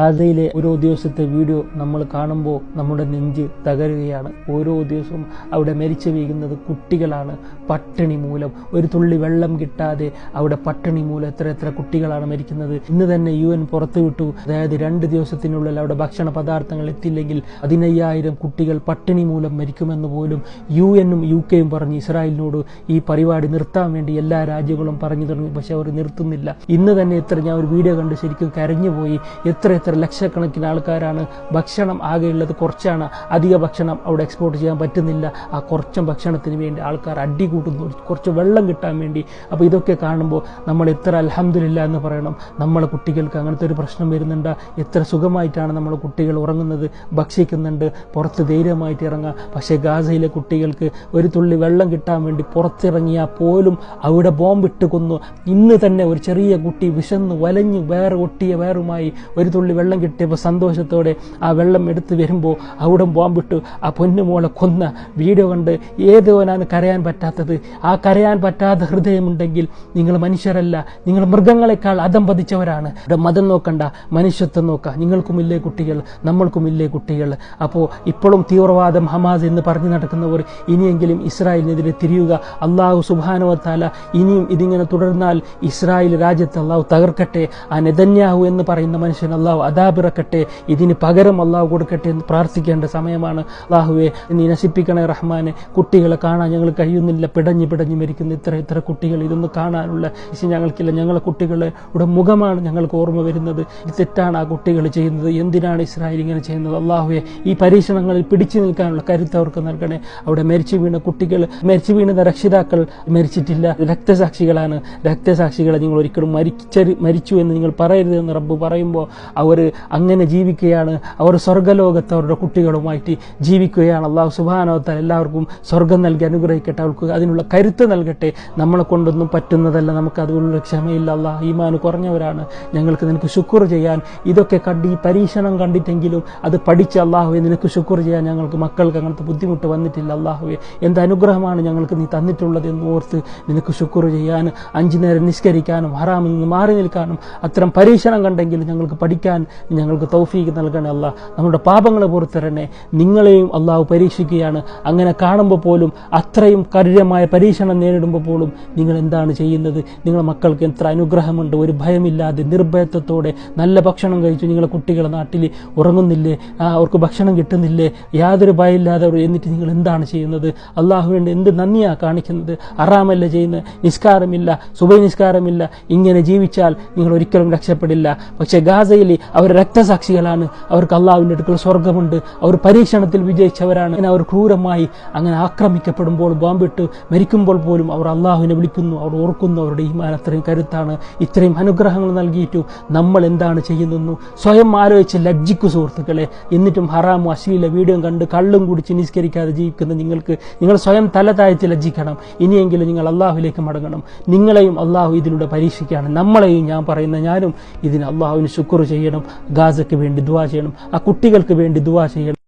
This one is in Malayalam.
ഗാസയിലെ ഓരോ ദിവസത്തെ വീഡിയോ നമ്മൾ കാണുമ്പോൾ നമ്മുടെ നെഞ്ച് തകരുകയാണ്. ഓരോ ദിവസവും അവിടെ മരിച്ചു വീഴുന്നത് കുട്ടികളാണ്. പട്ടിണി മൂലം. ഒരു തുള്ളി വെള്ളം കിട്ടാതെ അവിടെ പട്ടിണി മൂലം എത്ര എത്ര കുട്ടികളാണ് മരിക്കുന്നത്. ഇന്ന് തന്നെ യു എൻ പുറത്തുവിട്ടു. അതായത് രണ്ട് ദിവസത്തിനുള്ളിൽ അവിടെ ഭക്ഷണ പദാർത്ഥങ്ങൾ എത്തില്ലെങ്കിൽ പതിനയ്യായിരം കുട്ടികൾ പട്ടിണി മൂലം മരിക്കുമെന്ന് പോലും യു എന്നും യു കെയും പറഞ്ഞ് ഇസ്രായേലിനോട് ഈ പരിപാടി നിർത്താൻ വേണ്ടി എല്ലാ രാജ്യങ്ങളും പറഞ്ഞു തുടങ്ങി. പക്ഷെ അവർ നിർത്തുന്നില്ല. ഇന്ന് തന്നെ എത്ര ഞാൻ ഒരു വീഡിയോ കണ്ട് ശരിക്കും കരഞ്ഞുപോയി. എത്ര എത്ര ലക്ഷക്കണക്കിന് ആൾക്കാരാണ്. ഭക്ഷണം ആകെയുള്ളത് കുറച്ചാണ്. അധിക ഭക്ഷണം അവിടെ എക്സ്പോർട്ട് ചെയ്യാൻ പറ്റുന്നില്ല. ആ കുറച്ചും ഭക്ഷണത്തിന് വേണ്ടി ആൾക്കാർ അടി കൂട്ടുന്നു. കുറച്ച് വെള്ളം കിട്ടാൻ വേണ്ടി. അപ്പോൾ ഇതൊക്കെ കാണുമ്പോൾ നമ്മൾ എത്ര അലഹമില്ല എന്ന് പറയണം. നമ്മളെ കുട്ടികൾക്ക് അങ്ങനത്തെ ഒരു പ്രശ്നം വരുന്നുണ്ട്. എത്ര സുഖമായിട്ടാണ് നമ്മൾ കുട്ടികൾ ഉറങ്ങുന്നത് ഭക്ഷിക്കുന്നുണ്ട് പുറത്ത് ധൈര്യമായിട്ട് ഇറങ്ങുക പക്ഷേ ഗാസയിലെ കുട്ടികൾക്ക് ഒരു തുള്ളി വെള്ളം കിട്ടാൻ വേണ്ടി പുറത്തിറങ്ങിയാൽ പോലും അവിടെ ബോംബിട്ട് കൊന്നു. ഇന്ന് തന്നെ ഒരു ചെറിയ കുട്ടി വിശന്ന് വലഞ്ഞ് വേറെ ഒട്ടിയ വേറുമായി ഒരു തുള്ളി വെള്ളം കിട്ടിയപ്പോൾ സന്തോഷത്തോടെ ആ വെള്ളം എടുത്ത് വരുമ്പോൾ അവിടെ ബോംബിട്ടു. ആ പൊന്നുമോളെ കൊന്ന വീഡിയോ കണ്ട് ഏതോനാണ് കരയാൻ പറ്റാത്തത്. ആ കരയാൻ പറ്റാത്ത ഹൃദയമുണ്ടെങ്കിൽ നിങ്ങൾ മനുഷ്യരല്ല. നിങ്ങൾ മൃഗങ്ങളെക്കാൾ അതം പതിച്ചവരാണ്. മതം നോക്കണ്ട മനുഷ്യത്വം നോക്കുക നിങ്ങൾക്കുമില്ലേ കുട്ടികൾ നമ്മൾക്കുമില്ലേ കുട്ടികൾ. അപ്പോൾ ഇപ്പോഴും തീവ്രവാദം ഹമാസ് എന്ന് പറഞ്ഞു നടക്കുന്നവർ ഇനിയെങ്കിലും ഇസ്രായേലിനെതിരെ തിരിയുക. അള്ളാഹു സുബാനുവത്താല ഇനിയും ഇതിങ്ങനെ തുടർന്നാൽ ഇസ്രായേൽ രാജ്യത്ത് അള്ളാഹു തകർക്കട്ടെ. ആ നെതന്യാഹു എന്ന് പറയുന്ന മനുഷ്യൻ അള്ളാഹു അതാപിറക്കട്ടെ ഇതിന് പകരം അള്ളാഹു കൊടുക്കട്ടെ എന്ന് പ്രാർത്ഥിക്കേണ്ട സമയമാണ്. അള്ളാഹുവെ നീ നശിപ്പിക്കണേ റഹ്മാനെ. കുട്ടികളെ കാണാൻ ഞങ്ങൾ കഴിയുന്നില്ല. പിടഞ്ഞു പിടഞ്ഞു മരിക്കുന്ന ഇത്ര ഇത്ര കുട്ടികൾ. ഇതൊന്ന് കാണാനുള്ള ഇശി ഞങ്ങൾക്കില്ല. ഞങ്ങളെ കുട്ടികളുടെ മുഖമാണ് ഞങ്ങൾക്ക് ഓർമ്മ വരുന്നത്. തെറ്റാണ് ആ കുട്ടികൾ ചെയ്യുന്നത്. എന്തിനാണ് ഇസ്രായേൽ ഇങ്ങനെ ചെയ്യുന്നത്? അള്ളാഹുവെ ഈ പരീക്ഷണങ്ങളിൽ പിടിച്ചു നിൽക്കാനുള്ള കരുത്ത് അവർക്ക് നൽകണേ. അവിടെ മരിച്ചു വീണ കുട്ടികൾ മരിച്ചു വീണുന്ന രക്ഷിതാക്കൾ മരിച്ചിട്ടില്ല. രക്തസാക്ഷികളാണ്. രക്തസാക്ഷികളെ നിങ്ങൾ ഒരിക്കലും മരിച്ചു മരിച്ചു എന്ന് നിങ്ങൾ പറയരുത് എന്ന് റബ്ബ് പറയുമ്പോൾ അവർ അങ്ങനെ ജീവിക്കുകയാണ്. അവർ സ്വർഗലോകത്ത് അവരുടെ കുട്ടികളുമായിട്ട് ജീവിക്കുകയാണ്. അള്ളാഹു സുബാനോത്താൽ എല്ലാവർക്കും സ്വർഗം നൽകി അനുഗ്രഹിക്കട്ടെ. അവർക്ക് അതിനുള്ള കരുത്ത് നൽകട്ടെ. നമ്മളെ കൊണ്ടൊന്നും പറ്റുന്നതല്ല. നമുക്ക് അതിനുള്ള ക്ഷമയില്ല. അള്ളാഹ് ഈമാന് കുറഞ്ഞവരാണ്. ഞങ്ങൾക്ക് നിനക്ക് ശുക്ർ ചെയ്യാൻ ഇതൊക്കെ കണ്ട് ഈ പരീക്ഷണം കണ്ടിട്ടെങ്കിലും അത് പഠിച്ച അള്ളാഹുവെ നിനക്ക് ശുക്ർ ചെയ്യാൻ ഞങ്ങൾക്ക് മക്കൾക്ക് അങ്ങനത്തെ ബുദ്ധിമുട്ട് വന്നിട്ടില്ല. അള്ളാഹുവെ എന്ത് അനുഗ്രഹമാണ് ഞങ്ങൾക്ക് നീ തന്നിട്ടുള്ളത് എന്ന് ഓർത്ത് നിനക്ക് ശുക്ർ ചെയ്യാൻ അഞ്ചു നേരം നിസ്കരിക്കാനും ഹറാമിൽ നിന്ന് മാറി നിൽക്കാനും അത്തരം പരീക്ഷണം കണ്ടെങ്കിലും ഞങ്ങൾക്ക് പഠിക്കാൻ ഞങ്ങൾക്ക് തൗഫീക്ക് നൽകണേ അല്ല. നമ്മുടെ പാപങ്ങളെ പുറത്തിറണേ നിങ്ങളെയും അള്ളാഹു പരീക്ഷിക്കുകയാണ്. അങ്ങനെ കാണുമ്പോൾ പോലും അത്രയും കഠിനമായ പരീക്ഷണം നേരിടുമ്പോൾ പോലും നിങ്ങൾ എന്താണ് ചെയ്യുന്നത്? നിങ്ങളുടെ മക്കൾക്ക് എത്ര അനുഗ്രഹമുണ്ട്. ഒരു ഭയമില്ലാതെ നിർഭയത്വത്തോടെ നല്ല ഭക്ഷണം കഴിച്ചു നിങ്ങളെ കുട്ടികളെ നാട്ടിൽ ഉറങ്ങുന്നില്ലേ? അവർക്ക് ഭക്ഷണം കിട്ടുന്നില്ലേ? യാതൊരു ഭയമില്ലാതെ എന്നിട്ട് നിങ്ങൾ എന്താണ് ചെയ്യുന്നത്? അള്ളാഹുവിന്റെ എന്ത് നന്ദിയാണ് കാണിക്കുന്നത്? അറാമല്ല ചെയ്യുന്നത്? നിസ്കാരമില്ല സുബൈ നിസ്കാരമില്ല. ഇങ്ങനെ ജീവിച്ചാൽ നിങ്ങൾ ഒരിക്കലും രക്ഷപ്പെടില്ല. പക്ഷേ ഗാസയിൽ അവർ രക്തസാക്ഷികളാണ്. അവർക്ക് അള്ളാവിന്റെ അടുക്കൽ സ്വർഗമുണ്ട് അവർ പരീക്ഷണത്തിൽ വിജയിച്ചവരാണ്. അങ്ങനെ അവർ ക്രൂരമായി അങ്ങനെ ആക്രമിക്കപ്പെടുമ്പോൾ ബോംബിട്ട് മരിക്കുമ്പോൾ പോലും അവർ അള്ളാഹുവിനെ വിളിക്കുന്നു. അവർ ഓർക്കുന്നു അവരുടെ ഈമാൻ അത്രയും കരുത്താണ്. ഇത്രയും അനുഗ്രഹങ്ങൾ നൽകിയിട്ടു നമ്മൾ എന്താണ് ചെയ്യുന്നു സ്വയം ആലോചിച്ച് ലജ്ജിക്കു സുഹൃത്തുക്കളെ എന്നിട്ടും ഹറാമും അശ്ലീല വീഡിയോ കണ്ട് കള്ളും കുടിച്ച് നിസ്കരിക്കാതെ ജീവിക്കുന്ന നിങ്ങൾക്ക് നിങ്ങൾ സ്വയം തല താഴ്ത്തി ലജ്ജിക്കണം. ഇനിയെങ്കിലും നിങ്ങൾ അള്ളാഹുലേക്ക് മടങ്ങണം. നിങ്ങളെയും അള്ളാഹു ഇതിലൂടെ പരീക്ഷിക്കുകയാണ്. നമ്മളെയും ഞാൻ പറയുന്ന ഞാനും ഇതിന് അള്ളാഹുവിന് ശുക്ർ ചെയ്യണം. ഗാസയ്ക്ക് വേണ്ടി ദുവാ ചെയ്യണം ആ കുട്ടികൾക്ക് വേണ്ടി ദുവാ ചെയ്യണം.